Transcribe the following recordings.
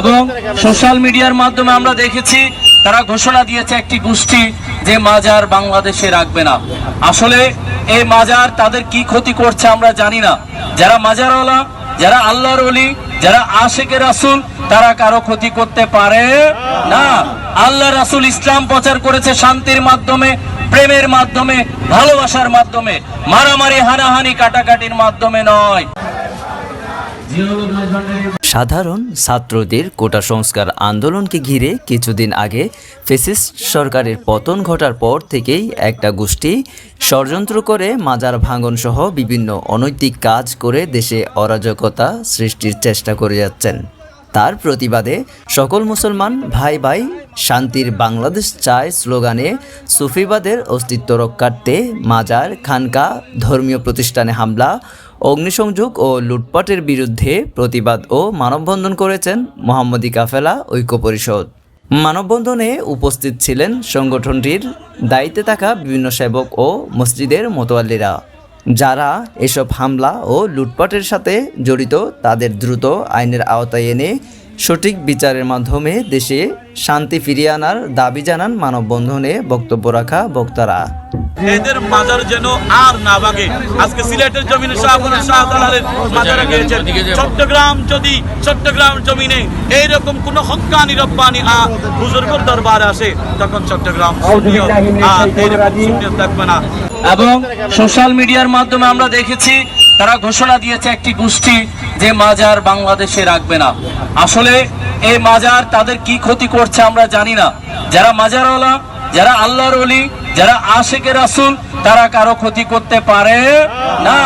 এবং সোশ্যাল মিডিয়ার মাধ্যমে আমরা দেখেছি, তারা ঘোষণা দিয়েছে একটি গোষ্ঠী যে মাজার বাংলাদেশে রাখবে না। আসলে এই মাজার তাদের কি ক্ষতি করছে আমরা জানি না। যারা মাজারওয়ালা, যারা আল্লাহর অলি যারা আশেকের রাসুল, তারা কারও ক্ষতি করতে পারে না। আল্লাহ রাসুল ইসলাম প্রচার করেছে শান্তির মাধ্যমে, প্রেমের মাধ্যমে, ভালোবাসার মাধ্যমে। মারামারি, হানাহানি, কাটাকাটির মাধ্যমে নয়। সাধারণ ছাত্রদের কোটা সংস্কার আন্দোলনকে ঘিরে কিছুদিন আগে ফেসিস্ট সরকারের পতন ঘটার পর থেকেই একটা গোষ্ঠী ষড়যন্ত্র করে মাজার ভাঙন সহ বিভিন্ন অনৈতিক কাজ করে দেশে অরাজকতা সৃষ্টির চেষ্টা করে যাচ্ছেন। তার প্রতিবাদে সকল মুসলমান ভাই ভাই শান্তির বাংলাদেশ চায় স্লোগানে সুফিবাদের অস্তিত্ব রক্ষার্থে মাজার, খানকা, ধর্মীয় প্রতিষ্ঠানে হামলা, অগ্নিসংযোগ ও লুটপাটের বিরুদ্ধে প্রতিবাদ ও মানববন্ধন করেছেন মোহাম্মদী কাফেলা ঐক্য পরিষদ। মানববন্ধনে উপস্থিত ছিলেন সংগঠনটির দায়িত্বে থাকা বিভিন্ন সেবক ও মসজিদের মোতোয়াল্লিরা। যারা এসব হামলা ও লুটপাটের সাথে জড়িত তাদের দ্রুত আইনের আওতায় এনে সঠিক বিচারের মাধ্যমে দেশে শান্তি ফিরিয়ে আনার দাবি জানান মানববন্ধনে বক্তব্য রাখা বক্তারা। এদের মাজার যেন আর না ভাঙে। আজকে সিলেটের জমিনে শাহপুরের শাহজালালের মাজারে গিয়েছেন। চট্টগ্রাম যদি চট্টগ্রাম জমিনে এইরকম কোন রব্বানি আ বুজুর্গর দরবারে আসে তখন চট্টগ্রাম আর এইরকম থাকবে না। এবং সোশ্যাল মিডিয়ার মাধ্যমে আমরা দেখেছি তারা ঘোষণা দিয়েছে একটি গোষ্ঠী যে মাজার বাংলাদেশে রাখবে না। আসলে এই মাজার তাদের কি ক্ষতি করছে আমরা জানি না। যারা মাজারওয়ালা, যারা আল্লাহর অলি যারা আশেকের রাসুল, তারা কারও ক্ষতি করতে পারে না।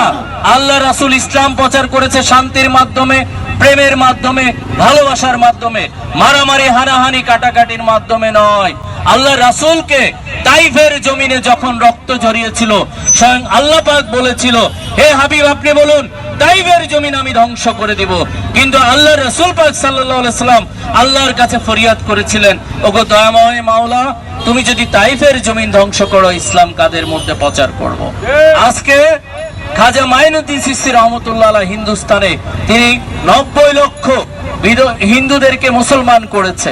আল্লাহ রাসুল ইসলাম প্রচার করেছে শান্তির মাধ্যমে প্রেমের মাধ্যমে ভালোবাসার মাধ্যমে মারামারি হানাহানি কাটাকাটির মাধ্যমে নয়। আল্লাহ রাসুলকে তাইফের জমিনে যখন রক্ত ঝরিয়েছিল স্বয়ং আল্লাহ পাক বলেছিল হে হাবিব আপনি বলুন তাইফের জমিন আমি ধ্বংস করে দিব। কিন্তু আল্লাহ রসুল পাক সাল্লাম আল্লাহর কাছে ফরিয়াদ করেছিলেন ওগো দয়াময় মাওলা তুমি যদি তাইফের জমিন ধ্বংস করো ইসলাম কাদের মধ্যে প্রচার করব? আজকে খাজা মাইনুদ্দিন সিসি রহমতুল্লাহ হিন্দুস্তানে তিনি নব্বই লক্ষ হিন্দুদেরকে মুসলমান করেছে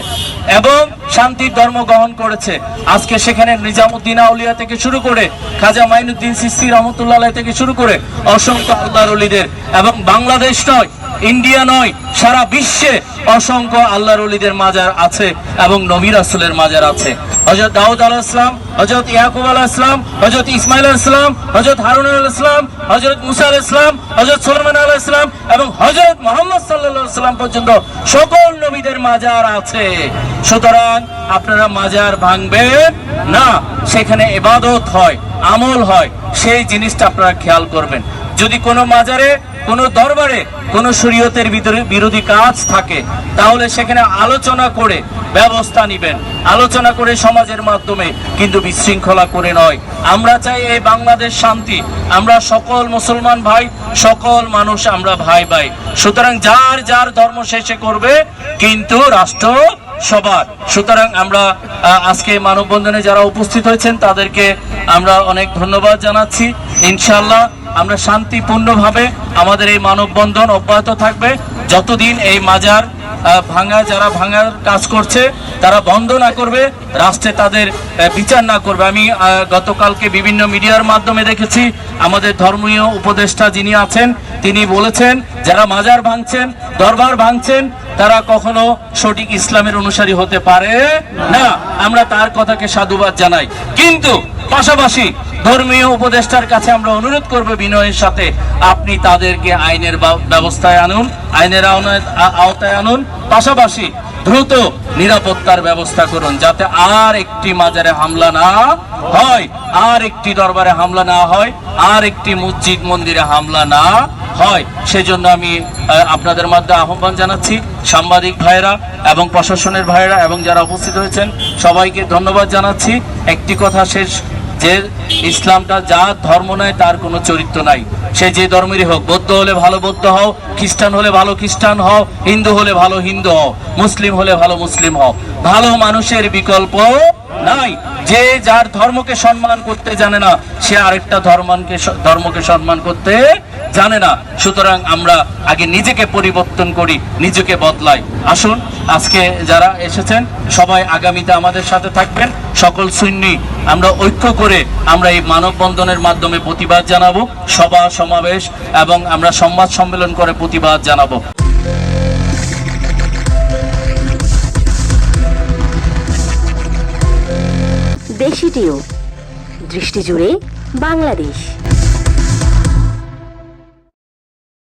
এবং শান্তির ধর্ম গ্রহণ করেছে। আজকে সেখানে নিজামুদ্দিন আউলিয়া থেকে শুরু করে খাজা মাইনুদ্দিন সিসি রহমতুল্লাহ থেকে শুরু করে অসংখ্য আল্লাহর অলিদের এবং বাংলাদেশ নয়, ইন্ডিয়া নয়, সারা বিশ্বে অসংখ্য আল্লাহর অলিদের মাজার আছে এবং নবী রাসুলের মাজার আছে। হজরত দাউদ আলাহ ইসলাম হজরত ইয়াকুব আলাহ ইসলাম হজরত ইসমাইল আলাহ ইসলাম হজরত হারুন আলাহ ইসলাম হজরত মুসা আলাহ ইসলাম হজরত সুলমান আলাহ ইসলাম এবং হজরত মোহাম্মদ সাল্লাহ সাল্লাম পর্যন্ত সকল নবীদের মাজার আছে। সুতরাং আপনারা মাজার ভাঙবেন না, সেখানে এবাদত হয়, আমল হয়, সেই জিনিসটা আপনারা খেয়াল করবেন। যদি কোনো মাজারে কোনো দরবারে কোনো শরীয়তের ভিতরে বিরোধী কাজ থাকে, তাহলে সেখানে আলোচনা করে ব্যবস্থা নিবেন। আলোচনা করে সমাজের মাধ্যমে কিন্তু বিশৃঙ্খলা করে নয়। আমরা চাই এই বাংলাদেশ শান্তি। আমরা সকল মুসলমান ভাই, সকল মানুষ আমরা ভাই ভাই সুতরাং যার যার ধর্ম শেষে করবে, কিন্তু রাষ্ট্র সবার। সুতরাং আমরা আজকে মানববন্ধনে যারা উপস্থিত হয়েছেন, তাদেরকে আমরা অনেক ধন্যবাদ জানাচ্ছি। ইনশাল্লাহ আমরা শান্তিপূর্ণভাবে আমাদের এই মানববন্ধন অব্যাহত থাকবে। যতদিন এই মাজার ভাঙা, যারা ভাঙার কাজ করছে, তারা বন্ধ না করবে, রাষ্ট্রে তাদের বিচার না করবে। আমি গতকালকে বিভিন্ন মিডিয়ার মাধ্যমে দেখেছি, আমাদের ধর্মীয় উপদেষ্টা যিনি আছেন, তিনি বলেছেন, যারা মাজার ভাঙছেন, দরবার ভাঙছেন তারা কখনো সঠিক ইসলামের অনুসারী হতে পারে না। আমরা তার কথাকে সাধুবাদ জানাই। কিন্তু পাশাপাশি ধর্মীয় উপদেষ্টার কাছে আমরা অনুরোধ করব বিনয়ের সাথে, আপনি তাদেরকে আইনের ব্যবস্থায় আনুন, আইনের আওতায় আনুন। পাশাপাশি দ্রুত নিরাপত্তার ব্যবস্থা করুন যাতে আর একটি মাজারে হামলা না হয়, আর একটি দরবারে হামলা না হয়, আর একটি মসজিদ মন্দিরে হামলা না হয়, সেজন্য আমি আপনাদের মধ্যে আহ্বান জানাচ্ছি সাংবাদিক ভাইরা এবং প্রশাসনের ভাইরা এবং যারা উপস্থিত হয়েছেন, সবাইকে ধন্যবাদ জানাচ্ছি। একটি কথা শেষ, যে ইসলামটা যার ধর্ম নয়, তার কোনো চরিত্র নাই। সে যে ধর্মেরই হোক, বৌদ্ধ হলে ভালো বৌদ্ধ হও, খ্রিস্টান হলে ভালো খ্রিস্টান হও, হিন্দু হলে ভালো হিন্দু হও, মুসলিম হলে ভালো মুসলিম হও। ভালো মানুষের বিকল্প নাই। যে যার ধর্মকে সম্মান করতে জানে না, সে আরেকটা ধর্মকে ধর্মকে সম্মান করতে জানে না। সুতরাং আমরা আগে নিজেকে পরিবর্তন করি, নিজেকে বদলাই। আসুন, আজকে যারা এসেছেন, সবাই আগামীতে আমাদের সাথে থাকবেন। সকল সুন্নি, আমরা ঐক্য করে আমরা এই মানববন্ধনের মাধ্যমে প্রতিবাদ জানাব। সভা, সমাবেশ এবং আমরা সংবাদ সম্মেলন করে প্রতিবাদ জানাব। দেশি টিউব দৃষ্টি জুড়ে বাংলাদেশ।